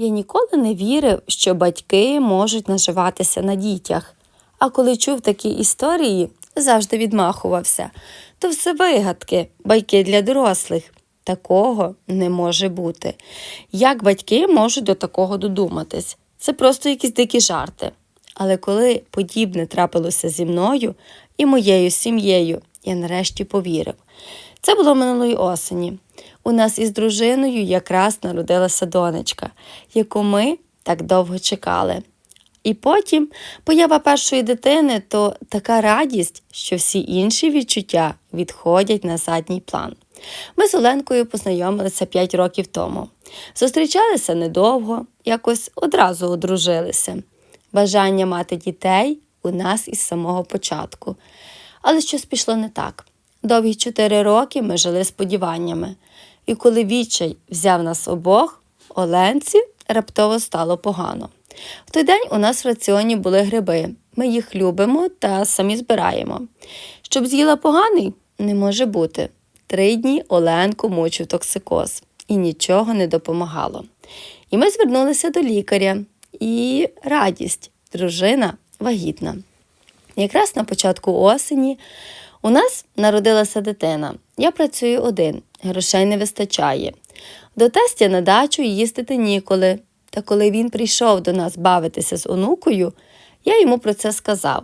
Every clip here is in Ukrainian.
Я ніколи не вірив, що батьки можуть наживатися на дітях. А коли чув такі історії, завжди відмахувався. То все вигадки, байки для дорослих. Такого не може бути. Як батьки можуть до такого додуматись? Це просто якісь дикі жарти. Але коли подібне трапилося зі мною і моєю сім'єю, я нарешті повірив. Це було минулої осені. У нас із дружиною якраз народилася донечка, яку ми так довго чекали. І потім поява першої дитини то така радість, що всі інші відчуття відходять на задній план. Ми з Оленкою познайомилися 5 років тому. Зустрічалися недовго, якось одразу одружилися. Бажання мати дітей у нас із самого початку. Але щось пішло не так. Довгі чотири роки ми жили сподіваннями. І коли відчай взяв нас обох, Оленці раптово стало погано. В той день у нас в раціоні були гриби. Ми їх любимо та самі збираємо. Щоб з'їла поганий, не може бути. Три дні Оленку мучив токсикоз і нічого не допомагало. І ми звернулися до лікаря. І радість, дружина вагітна. Якраз на початку осені у нас народилася дитина. Я працюю один, грошей не вистачає. До тестя на дачу їздити ніколи. Та коли він прийшов до нас бавитися з онукою, я йому про це сказав.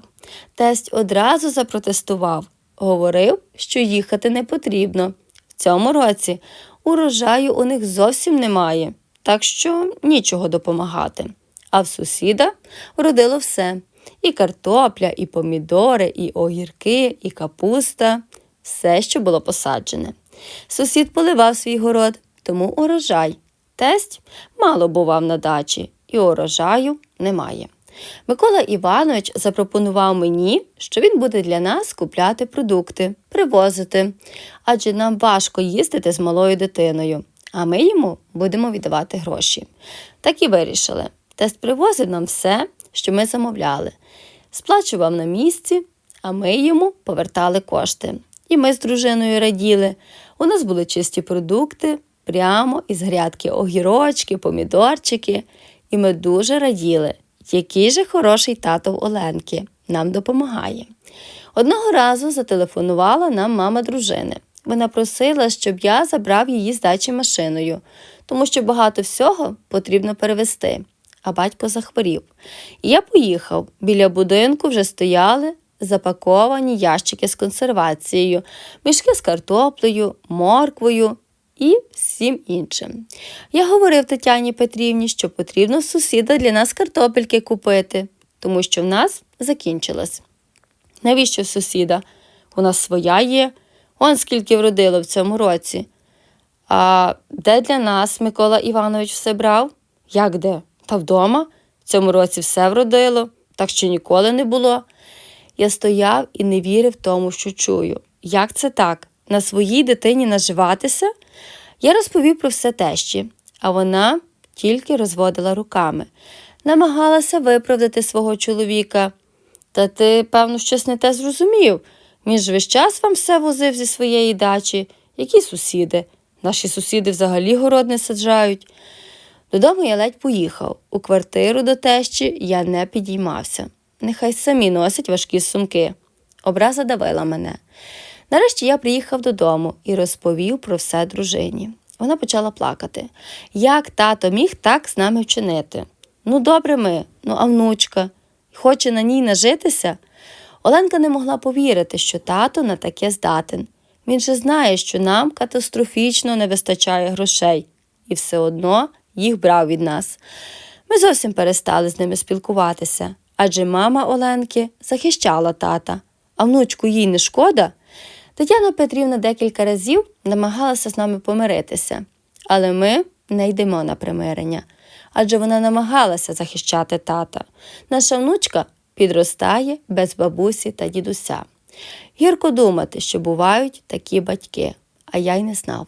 Тесть одразу запротестував, говорив, що їхати не потрібно. В цьому році урожаю у них зовсім немає, так що нічого допомагати. А в сусіда вродило все: і картопля, і помідори, і огірки, і капуста все, що було посаджене. Сусід поливав свій город, тому урожай. Тесть мало бував на дачі, і урожаю немає. Микола Іванович запропонував мені, що він буде для нас купляти продукти, привозити, адже нам важко їздити з малою дитиною, а ми йому будемо віддавати гроші. Так і вирішили. Тест привозив нам все, що ми замовляли, сплачував на місці, а ми йому повертали кошти. І ми з дружиною раділи. У нас були чисті продукти, прямо із грядки огірочки, помідорчики, і ми дуже раділи, який же хороший тато в Оленки нам допомагає. Одного разу зателефонувала нам мама дружини. Вона просила, щоб я забрав її з дачі машиною, тому що багато всього потрібно перевезти. А батько захворів. І я поїхав. Біля будинку вже стояли запаковані ящики з консервацією, мішки з картоплею, морквою і всім іншим. Я говорив Тетяні Петрівні, що потрібно сусіда для нас картопельки купити, тому що в нас закінчилось. Навіщо сусіда? У нас своя є, он скільки вродило в цьому році. А де для нас Микола Іванович все брав? Як де? Та вдома? В цьому році все вродило, так що ніколи не було. Я стояв і не вірив тому, що чую. Як це так? На своїй дитині наживатися? Я розповів про все тещі, а вона тільки розводила руками, намагалася виправдати свого чоловіка. Та ти, певно, щось не те зрозумів. Він ж весь час вам все возив зі своєї дачі. Які сусіди? Наші сусіди взагалі город не саджають. Додому я ледь поїхав. У квартиру до тещі я не підіймався. Нехай самі носять важкі сумки. Образа давила мене. Нарешті я приїхав додому і розповів про все дружині. Вона почала плакати. Як тато міг так з нами вчинити? Ну, добре ми, ну а внучка, хоче на ній нажитися? Оленка не могла повірити, що тато на таке здатен. Він же знає, що нам катастрофічно не вистачає грошей, і все одно їх брав від нас. Ми зовсім перестали з ними спілкуватися, адже мама Оленки захищала тата, а внучку їй не шкода. Тетяна Петрівна декілька разів намагалася з нами помиритися, але ми не йдемо на примирення, адже вона намагалася захищати тата. Наша внучка підростає без бабусі та дідуся. Гірко думати, що бувають такі батьки, а я й не знав.